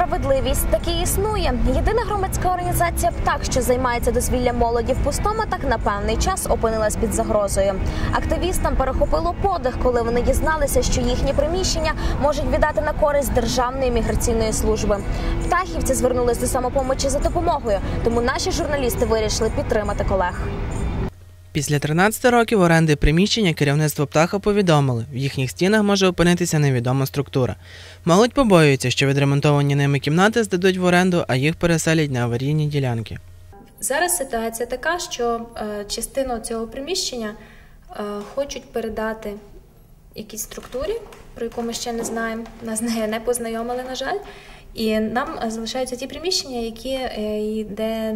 справедливість таки існує. Єдина громадська організація ПТАК, що займається дозвіллям молоді в пустому, так на певний час опинилась під загрозою. Активістам перехопило подих, коли вони дізналися, що їхні приміщення можуть віддати на користь Державної міграційної служби. Птахівці звернулись до самопомочі за допомогою, тому наші журналісти вирішили підтримати колег. Після 13 років оренди приміщення керівництво птаха повідомили, в їхніх стінах може опинитися невідома структура. Молодь побоюється, що відремонтовані ними кімнати здадуть в оренду, а їх переселять на аварійні ділянки. Зараз ситуація така, що е, частину цього приміщення е, хочуть передати якійсь структурі, про яку ми ще не знаємо. Нас з нею не познайомили, на жаль. І нам залишаються ті приміщення, які е, де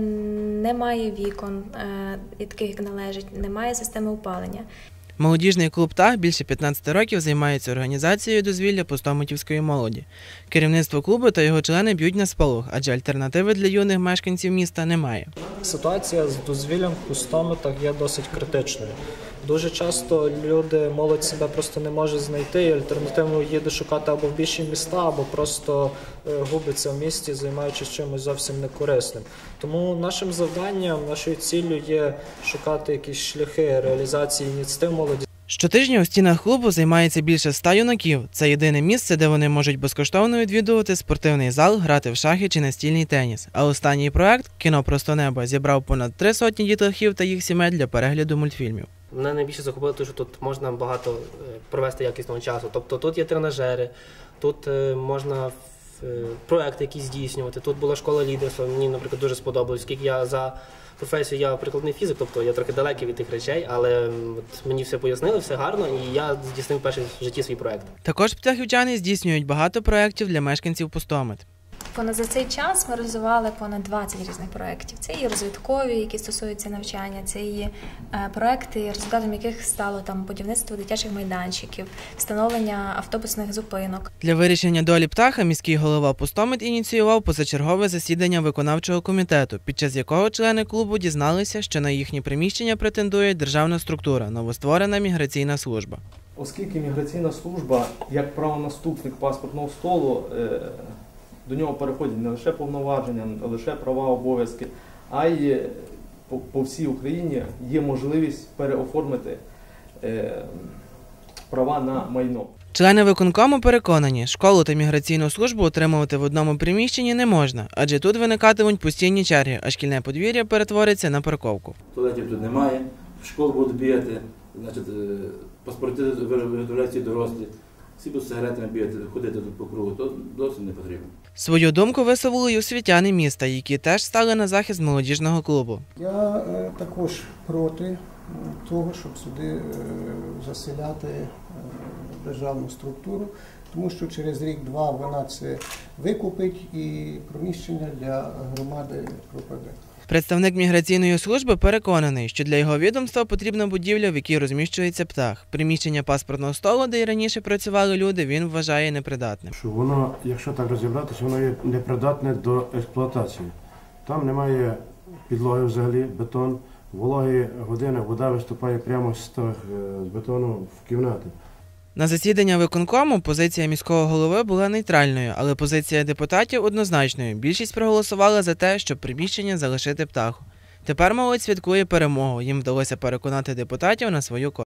немає вікон, е, і таких як належить, немає системи опалення. Молодіжний клуб ТАГ більше 15 років займається організацією дозвілля пустомитівської молоді. Керівництво клубу та його члени б'ють на сполох, адже альтернативи для юних мешканців міста немає. Ситуація з дозвіллям в пустомитах є досить критичною. Дуже часто люди, молодь себе просто не може знайти, і альтернативно їде шукати або в більші міста, або просто е, губиться в місті, займаючись чимось зовсім некорисним. Тому нашим завданням, нашою ціллю є шукати якісь шляхи реалізації ініціатив молоді. Щотижня у стінах клубу займається більше ста юнаків. Це єдине місце, де вони можуть безкоштовно відвідувати спортивний зал, грати в шахи чи настільний теніс. А останній проект Кіно Просто небо зібрав понад три сотні дітлахів та їх сімей для перегляду мультфільмів. Мене найбільше захопило те, що тут можна багато е, провести якісного часу. Тобто тут є тренажери, тут е, можна е, проекти якісь здійснювати. Тут була школа лідерства. Мені, наприклад, дуже сподобалось, оскільки я за професію я прикладний фізик, тобто я трохи далекий від тих речей, але от мені все пояснили, все гарно, і я здійснив перший в житті свій проект. Також птахівчани здійснюють багато проєктів для мешканців пустомит. Понад за цей час ми розвивали понад 20 різних проєктів. Це і розвиткові, які стосуються навчання, це і е, проекти, результатом яких стало там будівництво дитячих майданчиків, встановлення автобусних зупинок. Для вирішення долі птаха міський голова Пустомит ініціював позачергове засідання виконавчого комітету, під час якого члени клубу дізналися, що на їхні приміщення претендує державна структура, новостворена міграційна служба. Оскільки міграційна служба, як правонаступник паспортного столу, е, до нього переходять не лише повноваження, не лише права, обов'язки, а й е, по, по всій Україні є можливість переоформити е, права на майно. Члени виконкому переконані, школу та міграційну службу отримувати в одному приміщенні не можна, адже тут виникатимуть постійні черги, а шкільне подвір'я перетвориться на парковку. туалетів тут немає, в школу будуть бігати, значить, е, паспорти виготовляються і дорослі, всі будуть сигаретами бігати, ходити тут по кругу, то зовсім не потрібно. Свою думку висловили й освітяни міста, які теж стали на захист молодіжного клубу. Я е, також проти того, щоб сюди е, заселяти е, державну структуру, тому що через рік-два вона це викупить і приміщення для громади пропаде. Представник міграційної служби переконаний, що для його відомства потрібна будівля, в якій розміщується птах. Приміщення паспортного столу, де й раніше працювали люди, він вважає непридатним. що воно, якщо так розібратися, воно є непридатне до експлуатації. Там немає підлоги взагалі, бетон, вологі години, вода виступає прямо з е, бетону в кімнати. На засідання виконкому позиція міського голови була нейтральною, але позиція депутатів однозначною. Більшість проголосувала за те, щоб приміщення залишити птаху. Тепер молодь святкує перемогу. Їм вдалося переконати депутатів на свою користь.